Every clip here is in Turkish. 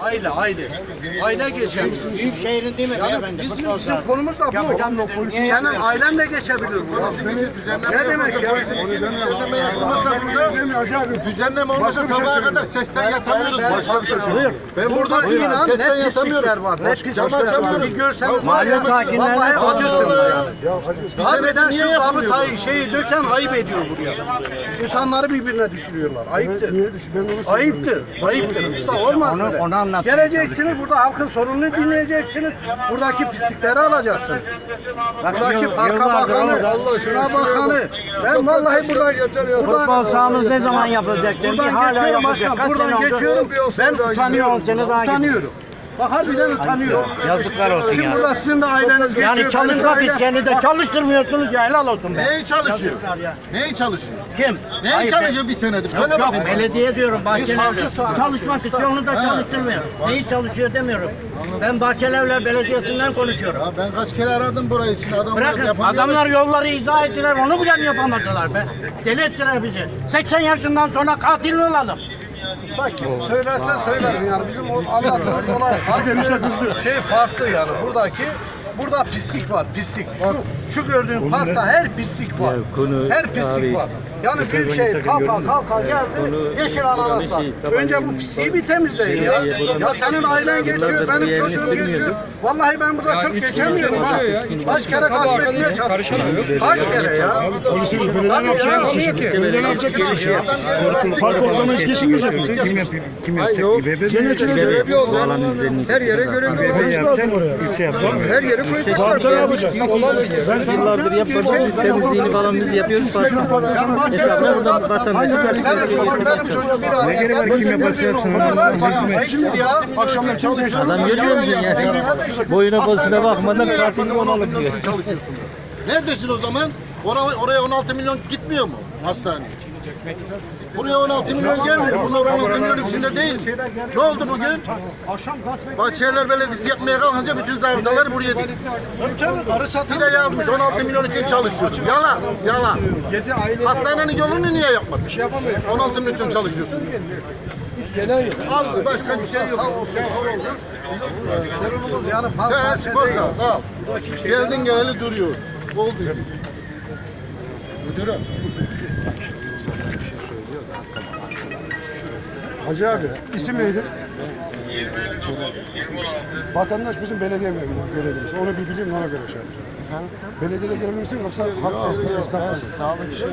Aile, aile. Aile geçebilir. Büyük şehrin değil mi Yani beyefendi? bizim, bizim konumuz da bu. Senin ailen de geçebilir bu. Ne demek ya? Düzenleme yapılmazsa burada düzenleme olmasa sabaha kadar sesten yatamıyoruz. Başka bir şey söylüyorum. Ben Burada burada inan net pislikler var. Net pislikler var. Bir görseniz Mahalle ya. sakinlerine acısın. Harbiden şu zabıtayı şeyi döken ayıp ediyor buraya. İnsanları birbirine düşürüyorlar. Ayıptır. Ayıptır. Ayıptır. Usta olmaz Onu- onu anlatmaya Geleceksiniz burada halkın sorununu dinleyeceksiniz. Buradaki pislikleri alacaksınız. Buradaki parka bakanı, şuna bakanı. Ben vallahi burada Futbol sahamız ne zaman yapılacak? dedi. Buradan Hala geçiyorum başkan. Kaç sene Buradan oldu? geçiyorum. Ben On utanıyorum. sene daha gidiyor. Utanıyorum. Bak harbiden utanıyorum. Yazıklar olsun Şimdi ya. burada sizin de aileniz geçiyor. Yani benim de çalışmak ailem- isteyeni de çalıştırmıyorsunuz ya helal olsun be. Neyi çalışıyor? Yazıklar ya. Neyi çalışıyor? Kim? Neyi Ayıp çalışıyor bir senedir? Söyle Yok bakayım. belediye diyorum Bahçelievler. Çalışmak istiyor onu da çalıştırmıyor. Neyi çalışıyor demiyorum. Ben Bahçelievler Belediyesi'nden konuşuyorum. Ya ben kaç kere aradım burayı için adamlar Bırakın yapamıyorlar. adamlar yolları izah ettiler onu bile yapamadılar be. Deli ettiler bizi. 80 yaşından sonra katil mi olalım? Usta kim söylerse söylesin yani bizim o anlattığımız olay farklı. Şey farklı yani buradaki burada pislik var pislik. Şu, şu gördüğün parkta her pislik var. Her pislik var. Yani Büyükşehir kalka kalka geldi yeşil ananasa. Önce bu pisliği bir temizleyin ya. Ya senin ailen geçiyor, benim çocuğum geçiyor. Vallahi ben burada çok geçemiyorum ha. Kaç kere gasp etmeye çalışıyorum. Kaç kere ya. Tabii ya. Park o zaman hiç geçinmeyecek mi? Kim yapıyor? Kim yapacak? İBB mi? Görevi o zaman her yere yapacak. Ülke yapacak. Her yere koyacaklar. Yapacak. Ben Yıllardır yapıyoruz, temizliğini falan biz yapıyoruz. Ya Ne gereği var? Kim. Buralar ayıptır ya. Akşamlar çalışıyor. Adam görüyor musun yani? Boyuna posuna bakmadan katil olalım diyor. Neredesin o zaman? Oraya, oraya 16 milyon gitmiyor mu hastane? Buraya 16 milyon gelmiyor. Bunlar 16 milyon içinde değil. Ne oldu bugün? Bahçelievler Belediyesi yapmaya kalkınca bütün zabıtalar buraya satan Bir de yazmış 16 milyon için çalışıyor. Yalan, yalan. Hastanenin yolunu niye yapmadın? 16 milyon için çalışıyorsun. Azdı, başka bir şey sağ yok. olsun sağ olsun. Bizim, e, Sorunumuz yani sağ, sağ ol. Geldin geleli duruyor. Oldu. Müdürüm. Hacı abi isim neydi? Vatandaş bizim belediye memuru, belediyemiz. Onu bir bileyim ona göre şey yapacağım. Belediyede görev misin yoksa halk esnaf esnaf mısın?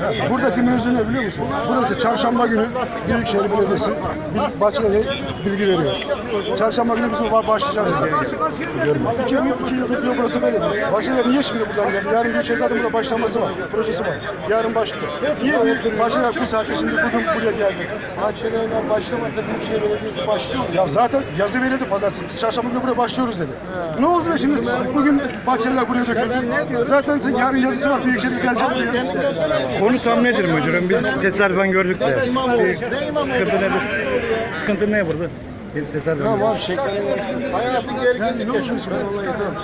Ha, Buradaki mevzu ne biliyor musun? Burası çarşamba günü Büyükşehir Belediyesi bir Bahçeli'ye bilgi veriyor. Çarşamba günü biz ba- başlayacağız. İki, yıl- iki yıl tutuyor burası belediye. Bahçeli'ye niye şimdi buradan geldi? Yarın Büyükşehir zaten burada başlaması var. Projesi var. Yarın başlıyor. Niye büyük Bahçeli'ye bir saatte şimdi bugün buraya geldi? Bahçelievler başlamasa Büyükşehir Belediyesi başlıyor mu? Ya zaten yazı verildi pazartesi. Biz çarşamba günü buraya başlıyoruz dedi. Ne oldu da şimdi bugün Bahçeliler buraya döküldü. Zaten yarın yazısı var. Büyükşehir gelecek buraya. Konu tam nedir müdürüm? Biz tesadüfen gördük de. İmamoğlu? Sıkıntı nedir? Sıkıntı ne burada? Bir tesadüfen. Tamam şekerim. Hayatı gerginlik yaşıyorsun. Ben olayı tamam.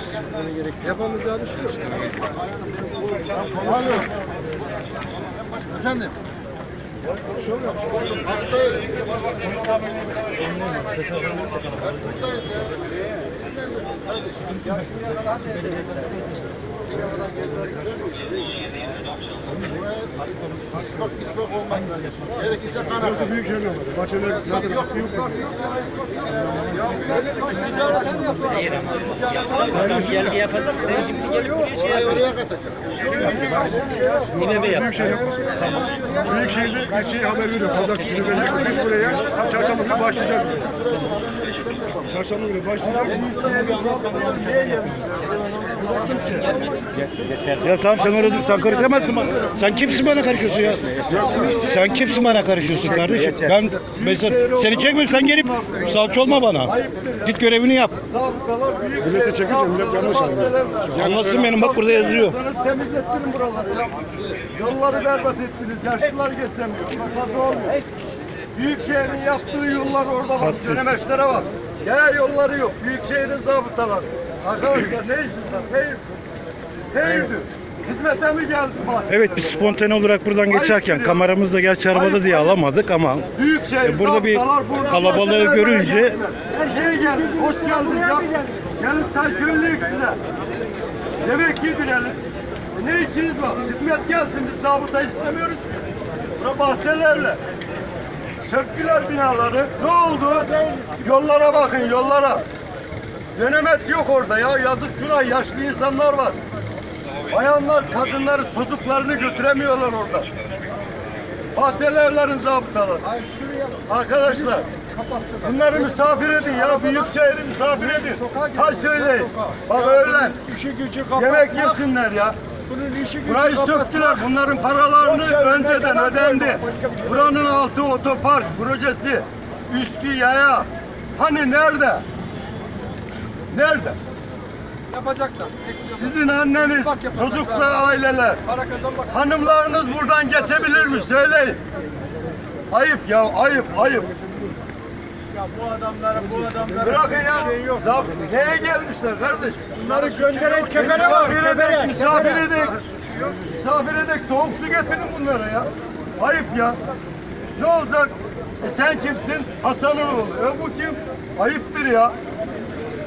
yapamayacağını düşünüyorum. Alo. Efendim. Haklıyız. Buradayız ya. Neredesin kardeşim? Pisbak pisbak olmaz. Gerekirse kan akar. Büyükşehir olmadı. Bahçeliler zaten büyük Adam geldi yapacak. Sen şimdi gelip buraya şey oraya katacak. İBB yap. Büyükşehir Tamam. Büyükşehir'de bir şey haber veriyor. Pazartesi günü belli. Biz buraya çarşamba günü başlayacağız. Çarşamba günü başlayacağız. Ya tamam sen orada sen karışamazsın bana. Sen kimsin bana karışıyorsun ya? Sen kimsin bana karışıyorsun kardeşim? Ben mesela seni çekmiyorum sen gelip savcı olma bana. Git görevini yap. Millete çekince millet yanlış anlıyor. Anlasın benim bak burada yazıyor. temizlettirin buraları. Yolları berbat ettiniz. Yaşlılar geçemiyor. Fazla olmuyor. Büyükşehir'in yaptığı yollar orada var. Dönemeçlere var. Yaya yolları yok. Büyükşehir'in zabıtaları. Arkadaşlar ne işiniz var? Hayır. Hayırdır? Hizmete mi geldi bak? Evet biz spontane olarak buradan geçerken kameramız da gerçi arabada diye alamadık ama Büyük şey. E, burada bir kalabalığı görünce- Her şey geldi. Hoş geldiniz ya. Gelin çay söyleyeyim size. Yemek yedirelim. Ne içiniz var? Hizmet gelsin. Biz zabıta istemiyoruz ki. Bura bahçelerle. Söktüler binaları. Ne oldu? Yollara bakın yollara. Dönemet yok orada ya. Yazık günah. Yaşlı insanlar var. Bayanlar, kadınları, çocuklarını götüremiyorlar orada. Bahçelerlerin zabıtaları. Arkadaşlar, bunları misafir edin ya. Büyük şehri misafir edin. Çay söyleyin. Bak öğlen. Yemek yesinler ya. Burayı söktüler. Bunların paralarını önceden ödendi. Buranın altı otopark projesi. Üstü yaya. Hani nerede? Nerede? Yapacaklar. Sizin anneniz, çocuklar, aileler, Para kazanmak. hanımlarınız buradan geçebilir mi? Söyleyin. Ayıp ya, ayıp, ayıp. Ya bu adamların, bu adamların... Bırakın ya. Zap, neye gelmişler kardeş? Bunları gönderen kefere var. Misafir edek, misafir edek. Misafir edek, soğuk su getirin bunlara ya. Ayıp ya. Ne olacak? E sen kimsin? Hasan'ın oğlu. E bu kim? Ayıptır ya.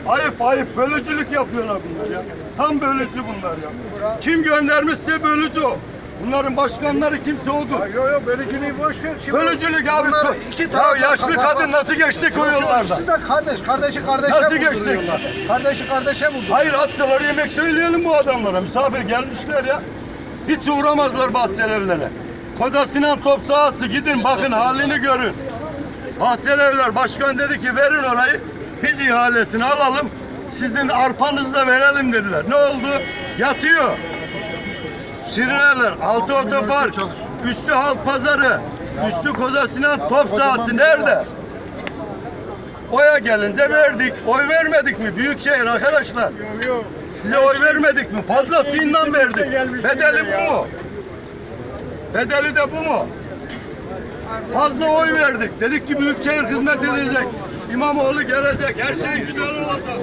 Ayıp ayıp bölücülük yapıyorlar bunlar ya. Tam bölücü bunlar ya. Kim göndermişse bölücü o. Bunların başkanları kimse odur. Yok yok bölücülüğü boş ver. Şimdi Bölücülük abi. bunlar iki ya yaşlı kadın nasıl geçti o yollarda? İkisi de kardeş. Kardeşi kardeşe Nasıl vurduruyorlar. Kardeşi kardeşe vurdu. Hayır atsalar yemek söyleyelim bu adamlara. Misafir gelmişler ya. Hiç uğramazlar bahçelerlere. Koca Sinan top sahası gidin bakın halini görün. Bahçelievler başkan dedi ki verin orayı. Biz ihalesini alalım. Sizin arpanızda verelim dediler. Ne oldu? Yatıyor. Şirineler, altı otopark, üstü halk pazarı, üstü Sinan top sahası nerede? Oya gelince verdik. Oy vermedik mi? Büyükşehir arkadaşlar. Size oy vermedik mi? Fazlasıyla verdik. Bedeli bu mu? Bedeli de bu mu? Fazla oy verdik. Dedik ki Büyükşehir hizmet edecek. İmamoğlu gelecek. Her şey güzel olacak.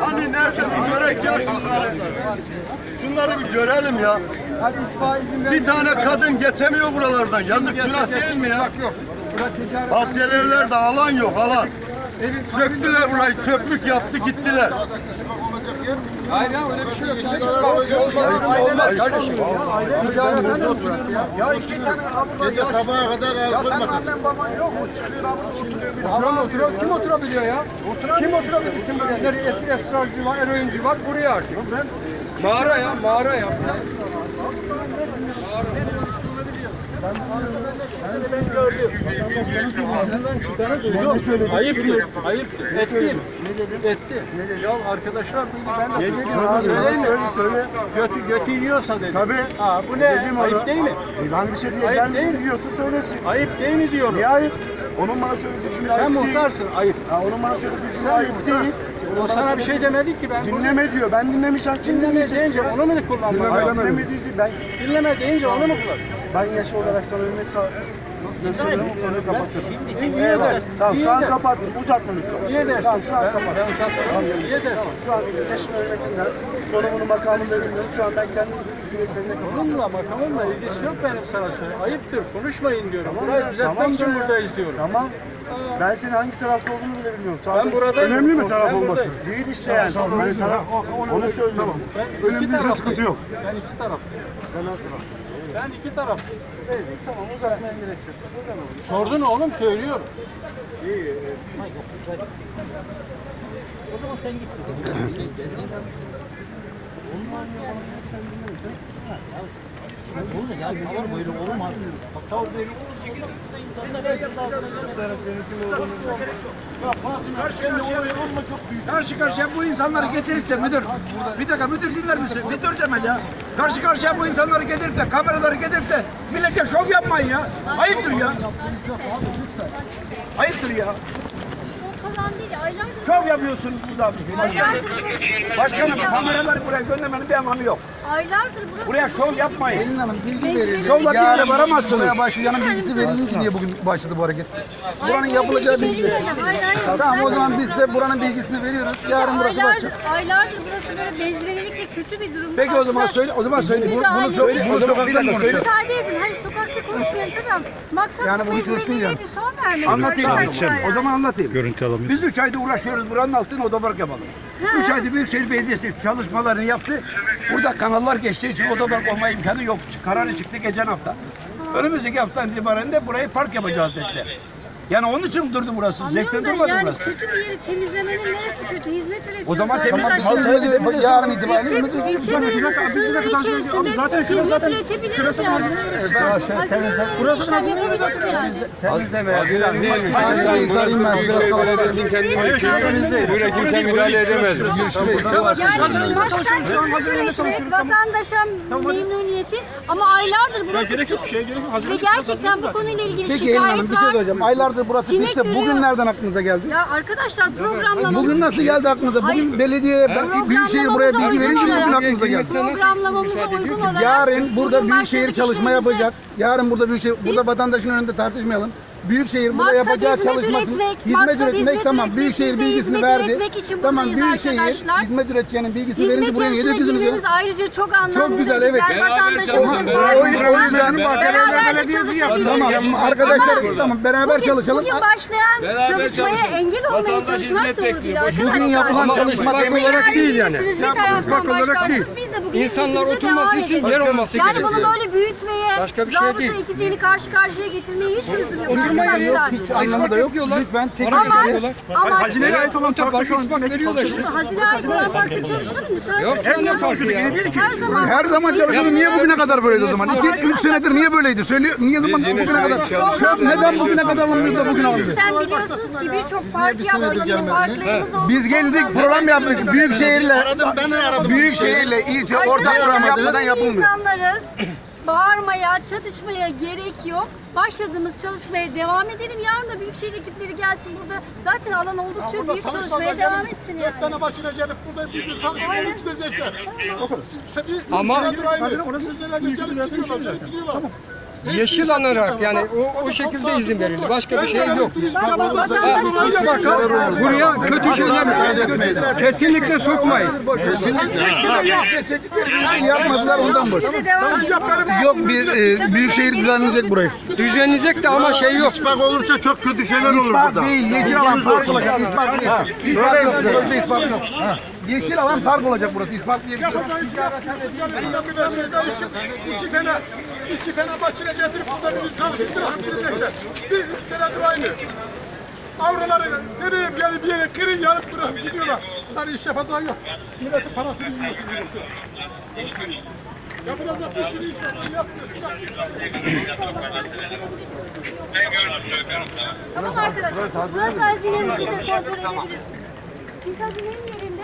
Hani nerede bir görek ya şunları. Şunları bir görelim ya. Bir tane kadın geçemiyor buralardan. Yazık günah değil mi ya? Ticaret. Bahçelevlerde alan yok alan. Söktüler burayı, çöplük yaptı gittiler. Hayır ya öyle bir şey yok. Ya, ispa olmaz. Olmaz kardeşim. Ticaretten de burası ya. Ya iki tane abla Gece sabaha kadar Ya alkol sen masası. annen baban yok mu? Çıkıyor abla oturuyor bir Oturan hava oturuyor. Kim oturabiliyor ya? Oturan Kim mı? oturabilirsin buraya? Nereye es esrarcı var, eroinci var. Buraya artık. Mağara ya, mağara ya. Ayıptır, ayıptır. Ettim. Etti. Ya arkadaşlar ben de. Ne dedim abi? Söyle, söyle. Götü, götü yiyorsa dedi. Tabii. Aa, bu ne? Dedim. Ayıp değil mi? Ben bir şey diye Ayıp ben değil mi? biliyorsa söylesin. Ayıp değil mi diyorum. Niye ayıp? Onun bana söylediği şimdi Sen ayıp değil. muhtarsın, ayıp. Ha, onun bana söylediği şimdi Sen ayıp değil. O sana bir şey demedi ki ben. Dinleme diyor. Ben dinlemişim. Dinleme deyince onu mu dinlemediyse ben Dinleme deyince onu mu kullan? Ben yaş olarak sana ümmet sağ Söylüyorum o konuyu kapatıyorum. Niye dersin? Tamam şu an kapattım. Uzatma lütfen. Niye dersin? Tamam şu an Ben- kapattım. ben uzatmam. Niye dersin? Şu an yaşın hürmetinden sorumunu makamında bilmiyorum. Şu an ben kendi bireyselde kapattım. Onunla makamınla ilgisi yok benim sana söyleyeyim. Ayıptır konuşmayın diyorum. Burayı düzeltmek Tamam için da ya. buradayız diyorum. Tamam. Ben senin hangi tarafta olduğunu bile bilmiyorum. Ben Sadece- buradayım. Önemli mi taraf Ben olması? Değil işte yani. Hani taraf onu söylüyorum. Ben Önemli iki değilse taraftayım. sıkıntı yok. Ben iki taraftayım. Ben alt taraf. Ben iki taraf. Neyse tamam uzatmaya gerek yok. Sordun oğlum söylüyorum. Karşı karşıya bu insanları getirip de müdür, bir dakika müdür dinler misin? Müdür deme ya. Karşı karşıya bu insanları getirip de, kameraları getirip de millete şov yapmayın ya. Ayıptır ya. Ayıptır ya. Çok falan değil, aylardır. Şov yapıyorsun burada. Başkanım, başkanım kameraları buraya göndermenin bir anlamı yok. Aylardır burası Buraya bu şov şekilde. yapmayın. Elin Hanım bilgi verelim. Şovla bir yere varamazsınız. Buraya başlayanın bilgisi verilsin diye bugün başladı bu hareket. Buranın yapılacağı bilgi. Hayır, hayır, hayır. Tamam o zaman biz de buranın bilgisini veriyoruz. Yarın burası aylardır, başlayacak. aylardır burası böyle bezvelelik ve kötü bir durumda. Peki o zaman Aslında söyle, o zaman söyle. Bunu, bunu söyle. Dakika söyle. Müsaade edin. Hayır sokakta konuşmayın tamam. Maksat Yani bu bunu çözsün bir son vermek. Anlatayım. arkadaşlar O zaman anlatayım. Görüntü alamıyorum. Biz 3 ayda uğraşıyoruz buranın altına otopark yapalım. 3 ayda Büyükşehir Belediyesi çalışmalarını yaptı. Burada kanallar geçtiği için otopark olma imkanı yok. Kararı çıktı geçen hafta. Önümüzdeki haftadan itibaren de burayı park yapacağız dediler. Yani onun için durdu burası. Zevkten Anlıyorum da durmadı yani burası. kötü bir yeri temizlemenin neresi kötü? Hizmet üretiyoruz O zaman temiz- arkadaşlar. Mal sahibi de bize Yarın İlçe, itibariyle ilçe belediyesi sınırları içerisinde hizmet üretebiliriz yani. Hazineyle işlem yapabiliriz yani. Haziran değilmiş. Haziran Haziran inmez, biraz kalabalık. Kendi mülkiyetimiz değil. Kimse müdahale edemez. Yani maksat hizmet üretmek, vatandaşa memnuniyeti ama aylardır burası pis. Ve gerçekten bu konuyla ilgili Peki Elin Hanım şikayet bir şey var. söyleyeceğim. Aylardır burası Sinek pisse bugün görüyor. nereden aklınıza geldi? Ya arkadaşlar programlamamız... Bugün nasıl geldi aklınıza? Bugün Hayır. belediye, Büyükşehir buraya bilgi verince bugün aklınıza geldi. Programlamamıza uygun olarak... Yarın burada bugün Büyükşehir çalışma yapacak. Yarın burada Büyükşehir, burada vatandaşın önünde tartışmayalım. Büyükşehir burada Maksat yapacağı hizmet çalışmasını üretmek, hizmet maksat üretmek hizmet tamam. üretmek, Büyükşehir bilgisini hizmet verdi. üretmek için Tamam buradayız Büyükşehir arkadaşlar. hizmet üreteceğinin bilgisini verince Hizmet buraya niye döküldünüz ayrıca çok anlamlı Çok güzel, ve evet. güzel vatandaşımızın o yüzden beraber de çalışabiliriz. Tamam arkadaşlar Ama tamam beraber bugün, çalışalım. Bugün başlayan çalışmaya engel olmaya çalışmak doğru değil arkadaşlar. Bugün yapılan çalışma demek eğer değil yani. bir taraftan başlarsınız biz de bugün İnsanlar oturması için yer olması Yani gerekiyor. bunu böyle büyütmeye, Başka bir şey zabıta ekiplerini karşı karşıya getirmeye hiç lüzum yok Oturmaya yok arkadaşlar. hiç anlamı da yok. Lütfen çekin. Amaç, amaç Hazineye ait olan parkta ispat veriyorlar işte. Hazine ait olan parkta çalışalım müsaade Yok, her zaman çalışıyor ya. Her zaman. Her zaman. Niye bugüne kadar böyleydi o zaman? 2-3 senedir niye böyleydi? Söylüyor. Niye zaman bugüne kadar? Söz neden bugüne kadar Siz alınmıyor da de bugün alınıyor? meclisten biliyorsunuz ki birçok park yaptık, yeni parklarımız oldu. Biz geldik program yaptık. Büyükşehirle Ben de aradım. Büyükşehirle ilçe ortak program yapmadan yapılmıyor. İnsanlarız. Bağırmaya, çatışmaya gerek yok. Başladığımız çalışmaya devam edelim. Yarın da Büyükşehir ekipleri gelsin burada. Zaten alan oldukça büyük çalışmaya devam etsin yani. Dört tane başına gelip burada bütün çalışmaya Aynen. gidecekler. Ama- Ama gelip gidiyorlar, gelip gidiyorlar. Yeşil anarak yani o, o şekilde izin verildi. Başka bir şey yok. Çalışıyor. Buraya kötü şeyler kesinlikle sokmayız. Yapmadılar ondan boş. Yok bir e, Büyükşehir düzenleyecek burayı. Düzenleyecek de ama şey yok. Bak olursa çok kötü şeyler olur burada. değil, yeşil alan park olacak. İspat değil. İspat yok. Sözde ispat yok. Yeşil alan park olacak burası. İspat diye bir şey yok. İki tane, tane başına getirip burada bizi çalıştırıp gidecekler. Bir üç senedir aynı. Avraları nereye bir yere bir yere kırın yanıp bırakıp gidiyorlar. Bunlar iş yapacağı yok. Milletin parasını yiyorsunuz. Yapılacak bir sürü iş. Tamam arkadaşlar. Burası hazinenin siz de kontrol edebilirsiniz. Biz hazinenin yerinde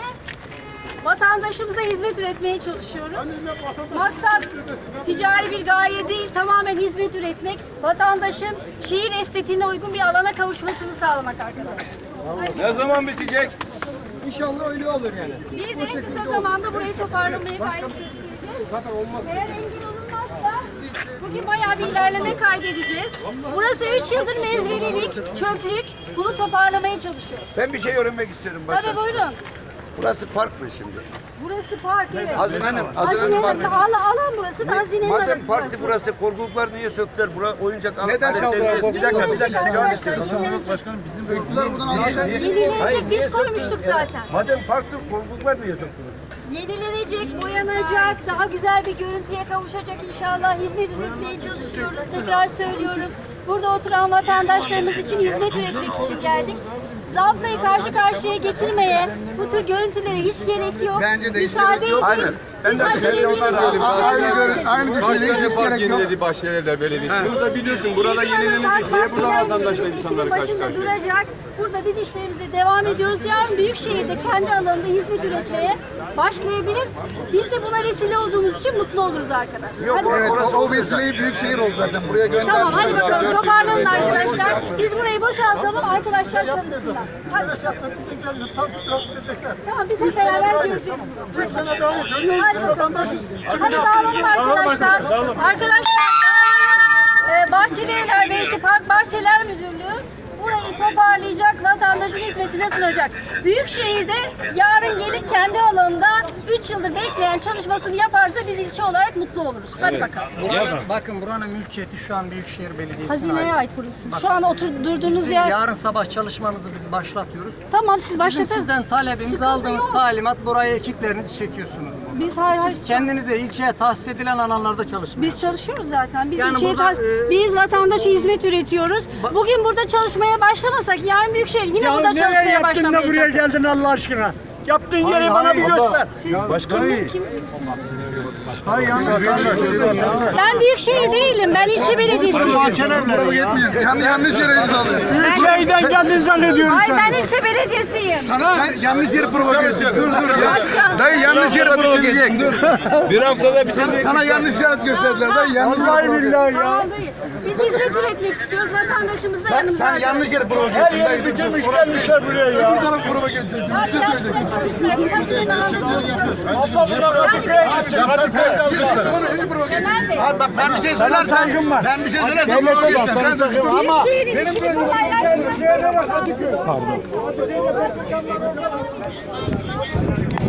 vatandaşımıza hizmet üretmeye çalışıyoruz. Maksat ticari bir gaye değil, tamamen hizmet üretmek, vatandaşın şehir estetiğine uygun bir alana kavuşmasını sağlamak arkadaşlar. Ne zaman bitecek? İnşallah öyle olur yani. Biz en kısa zamanda burayı toparlamaya gayret göstereceğiz. Eğer engel olunmazsa bugün bayağı bir ilerleme kaydedeceğiz. Burası 3 yıldır mezvelilik, çöplük. Bunu toparlamaya çalışıyoruz. Ben bir şey öğrenmek istiyorum. Bak. Tabii buyurun. Burası park mı şimdi? Burası park evet. Hazinenin, hazinenin Hazinenin parkı. alan, alan burası da hazinenin Madem arası burası. burası, korkuluklar niye söktüler? Bura oyuncak alan. Neden çaldılar korkulukları? Bir dakika, bir dakika. Arkadaşlar istiyorum. işlenecek. Bunlar buradan alacak. Yenilenecek biz koymuştuk zaten. Madem parktı, korkuluklar niye söktünüz? Yenilenecek, boyanacak, daha güzel bir görüntüye kavuşacak inşallah. Hizmet üretmeye çalışıyoruz. Tekrar söylüyorum. Burada oturan vatandaşlarımız için hizmet üretmek için geldik. Zabıtayı karşı karşıya getirmeye, bu tür görüntülere hiç gerek yok. Bence de hiç Müsaade gerek yok. edin. Aynen. Ben Biz de hazinenin şey onlar yerine dedim. aldık. Aynı görün, aynı düşünceye hiç gerek yok. Bahçelievler Belediyesi. Bunu da biliyorsun. Burada İlk hanım park bahçeler ekibinin başında duracak. Burada biz işlerimize devam ediyoruz. Yarın Büyükşehir'de kendi alanında hizmet üretmeye başlayabilir. Biz de buna vesile olduğumuz için mutlu oluruz arkadaşlar. Hadi Evet o, vesileyi Büyükşehir oldu zaten. Buraya gönderdi. Tamam hadi bakalım toparlanın arkadaşlar. Biz burayı boşaltalım, arkadaşlar çalışsınlar. Hadi. Tamam biz hep beraber göreceğiz. Hadi bakalım. Hadi dağılalım arkadaşlar. Arkadaşlar e, Bahçeli Evler Beysi Park Bahçeler Müdürlüğü burayı toparlayacak, vatandaşın hizmetine sunacak. Büyükşehir'de yarın gelip kendi alanında 3 yıldır bekleyen çalışmasını yaparsa biz ilçe olarak mutlu oluruz. Hadi bakalım. Buranın, bakın buranın mülkiyeti şu an Büyükşehir Belediyesi'ne Hazineye ait burası. Şu an oturduğunuz Bizim yer. yarın sabah çalışmamızı biz başlatıyoruz. Tamam siz Bizim başlatın. sizden talebimiz Sıkıntı aldığınız yok. talimat buraya ekiplerinizi çekiyorsunuz. Biz hayır hayır. Siz kendinize ilçeye tahsis edilen alanlarda çalışmaya Biz çalışıyoruz zaten. Biz Yani ilçeye burada, e, biz vatandaşa hizmet üretiyoruz. Bugün burada çalışmaya başlamasak yarın Büyükşehir yine burada çalışmaya başlamayacak. geldin Allah aşkına? Yaptığın yeri bana bir göster. Siz kim, kim? Ben Büyükşehir değilim. Ben ilçe belediyesiyim. Yanlış yanlış yere imzalıyor. Şeyden geldin zannediyorum. Ay ben ilçe belediyesiyim. Sen yanlış yeri provoke ettin. Dur dur. ya. Başkan. Dayı yanlış yeri provoke ettin. Bir haftada bir Sana yanlış işaret gösterdiler. Dayı yanlış Vallahi provoke billahi ya. Biz hizmet üretmek istiyoruz. Vatandaşımız da yanımızda. Sen yanlış yeri provoke Her ettin. yeri bitirmiş gelmişler buraya Bu ya. taraf provoke ettin. Çalışsınlar. Biz hazinenin alanda çalışıyoruz. Yapsak sen kalmışlar. Bey. Bak ben bir şey söylersem, ben bir şey söylersem provoke edeceğim. Sen sakın. Ama işini kolaylaştırmak. Pardon.